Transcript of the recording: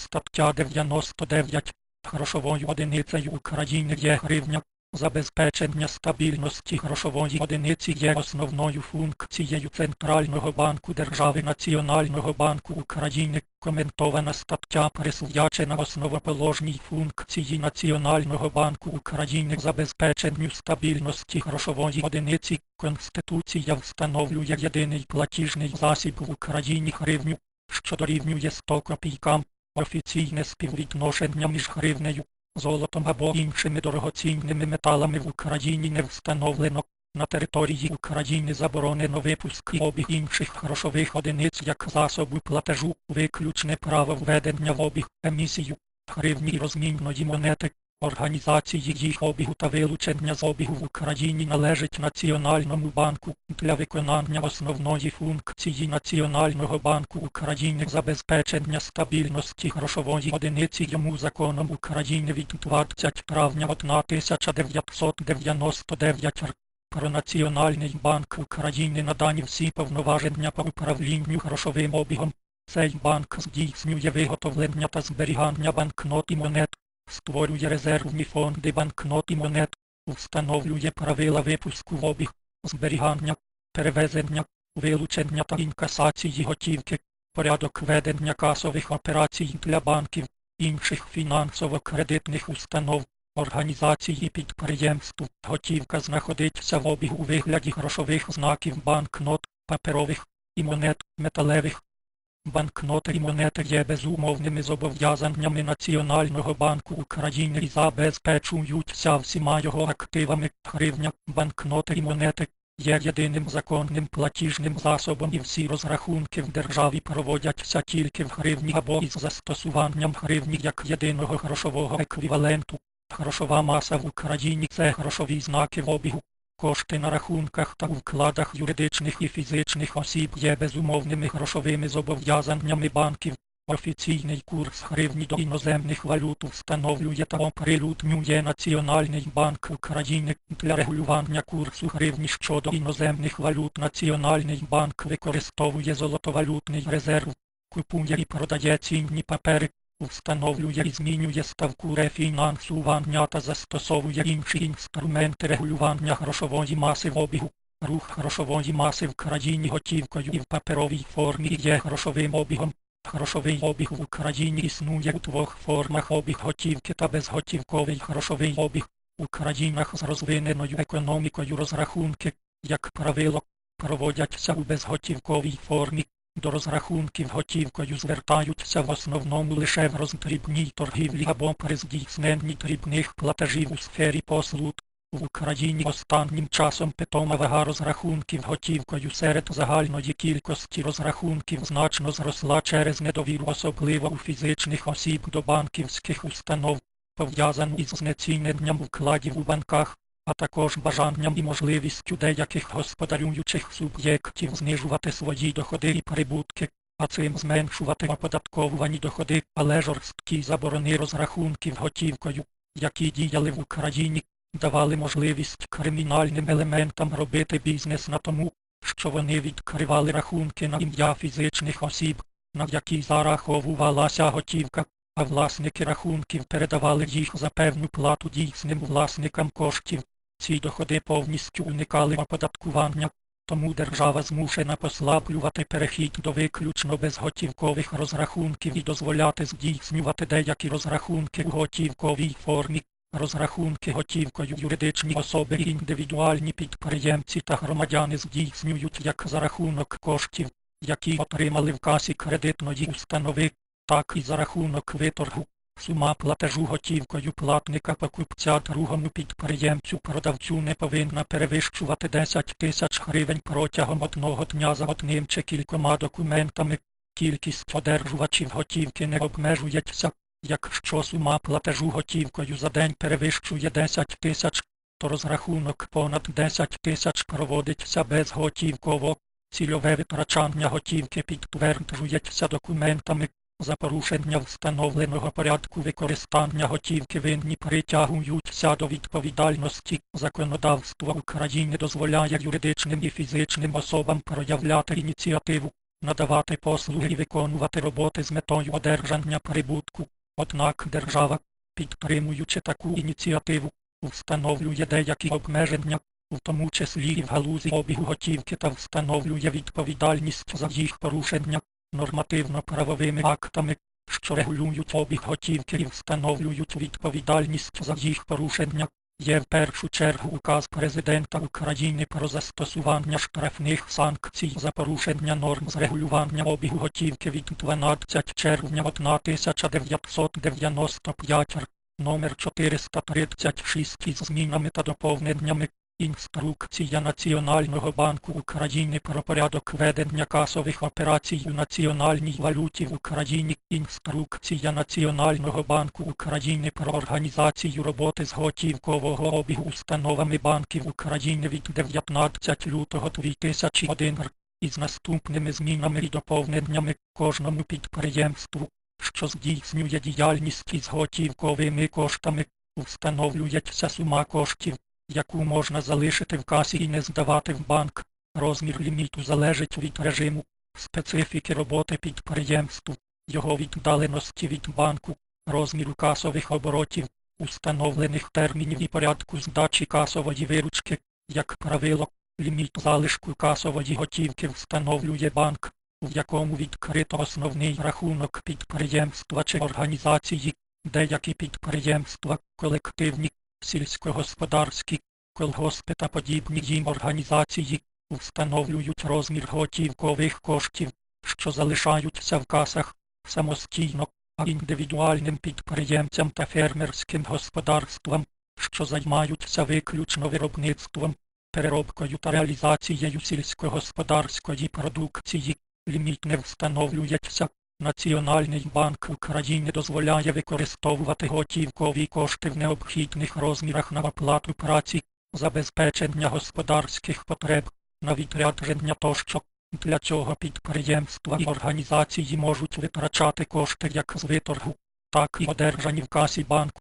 Стаття 99. Грошовою одиницею України є гривня. Забезпечення стабільності грошової одиниці є основною функцією Центрального банку держави Національного банку України. Коментована стаття присвячена основоположній функції Національного банку України забезпеченню стабільності грошової одиниці. Конституція встановлює єдиний платіжний засіб в Україні гривню, що дорівнює 100 копійкам. Офіційне співвідношення між гривнею, золотом або іншими дорогоцінними металами в Україні не встановлено. На території України заборонено випуск і обіг інших грошових одиниць як засобу платежу, виключне право введення в обіг, емісію, гривні і розмінної монети. Організації їх обігу та вилучення з обігу в Україні належить Національному банку для виконання основної функції Національного банку України забезпечення стабільності грошової одиниці йому законом України від 20 травня 1999 р. Про Національний банк України надані всі повноваження по управлінню грошовим обігом. Цей банк здійснює виготовлення та зберігання банкнот і монет створює резервні фонди банкнот і монет, встановлює правила випуску в обіг, зберігання, перевезення, вилучення та інкасації готівки, порядок ведення касових операцій для банків, інших фінансово-кредитних установ, організації підприємств. Готівка знаходиться в обігу у вигляді грошових знаків банкнот, паперових і монет металевих. Банкноти і монети є безумовними зобов'язаннями Національного банку України і забезпечуються всіма його активами. Гривня, банкноти і монети є єдиним законним платіжним засобом і всі розрахунки в державі проводяться тільки в гривні або із застосуванням гривні як єдиного грошового еквіваленту. Грошова маса в Україні це грошові знаки в обігу. Кошти на рахунках та вкладах юридичних і фізичних осіб є безумовними грошовими зобов'язаннями банків. Офіційний курс гривні до іноземних валют встановлює та оприлюднює Національний банк України для регулювання курсу гривні щодо іноземних валют. Національний банк використовує золотовалютний резерв, купує і продає цінні папери, встановлює і змінює ставку рефінансування та застосовує інші інструменти регулювання грошової маси в обігу. Рух грошової маси в країні готівкою і в паперовій формі є грошовим обігом. Грошовий обіг в Україні існує у двох формах обіг готівки та безготівковий грошовий обіг. У країнах з розвиненою економікою розрахунки, як правило, проводяться у безготівковій формі. До розрахунків готівкою звертаються в основному лише в роздрібній торгівлі або при здійсненні дрібних платежів у сфері послуг. В Україні останнім часом питома вага розрахунків готівкою серед загальної кількості розрахунків значно зросла через недовіру особливо у фізичних осіб до банківських установ, пов'язану із знеціненням вкладів у банках, а також бажанням і можливістю деяких господарюючих суб'єктів знижувати свої доходи і прибутки, а цим зменшувати оподатковувані доходи, але жорсткі заборони розрахунків готівкою, які діяли в Україні, давали можливість кримінальним елементам робити бізнес на тому, що вони відкривали рахунки на ім'я фізичних осіб, на які зараховувалася готівка, а власники рахунків передавали їх за певну плату дійсним власникам коштів. Ці доходи повністю уникали оподаткування, тому держава змушена послаблювати перехід до виключно безготівкових розрахунків і дозволяти здійснювати деякі розрахунки у готівковій формі. Розрахунки готівкою юридичні особи і індивідуальні підприємці та громадяни здійснюють як за рахунок коштів, які отримали в касі кредитної установи, так і за рахунок виторгу. Сума платежу готівкою платника покупця другому підприємцю продавцю не повинна перевищувати 10 тисяч гривень протягом одного дня за одним чи кількома документами. Кількість одержувачів готівки не обмежується. Якщо сума платежу готівкою за день перевищує 10 тисяч, то розрахунок понад 10 тисяч проводиться безготівково. Цільове витрачання готівки підтверджується документами. За порушення встановленого порядку використання готівки винні притягуються до відповідальності. Законодавство України дозволяє юридичним і фізичним особам проявляти ініціативу надавати послуги і виконувати роботи з метою одержання прибутку. Однак держава, підтримуючи таку ініціативу, встановлює деякі обмеження, в тому числі і в галузі обігу готівки та встановлює відповідальність за їх порушення нормативно-правовими актами, що регулюють обіг готівки і встановлюють відповідальність за їх порушення. Є в першу чергу указ президента України про застосування штрафних санкцій за порушення норм з регулювання обігу готівки від 12 червня 1995 р. номер 436 із змінами та доповненнями. Інструкція Національного банку України про порядок ведення касових операцій у національній валюті в Україні. Інструкція Національного банку України про організацію роботи з готівкового обігу установами банків України від 19 лютого 2001 р. із наступними змінами і доповненнями кожному підприємству, що здійснює діяльність із готівковими коштами, встановлюється сума коштів яку можна залишити в касі і не здавати в банк. Розмір ліміту залежить від режиму, специфіки роботи підприємств, його віддаленості від банку, розміру касових оборотів, установлених термінів і порядку здачі касової виручки. Як правило, ліміт залишку касової готівки встановлює банк, в якому відкрито основний рахунок підприємства чи організації, деякі підприємства, колективні, сільськогосподарські, колгоспи та подібні їм організації встановлюють розмір готівкових коштів, що залишаються в касах самостійно, а індивідуальним підприємцям та фермерським господарствам, що займаються виключно виробництвом, переробкою та реалізацією сільськогосподарської продукції, ліміт не встановлюється. Національний банк України дозволяє використовувати готівкові кошти в необхідних розмірах на оплату праці, забезпечення господарських потреб, на відрядження тощо. Для цього підприємства і організації можуть витрачати кошти як з виторгу, так і одержані в касі банку.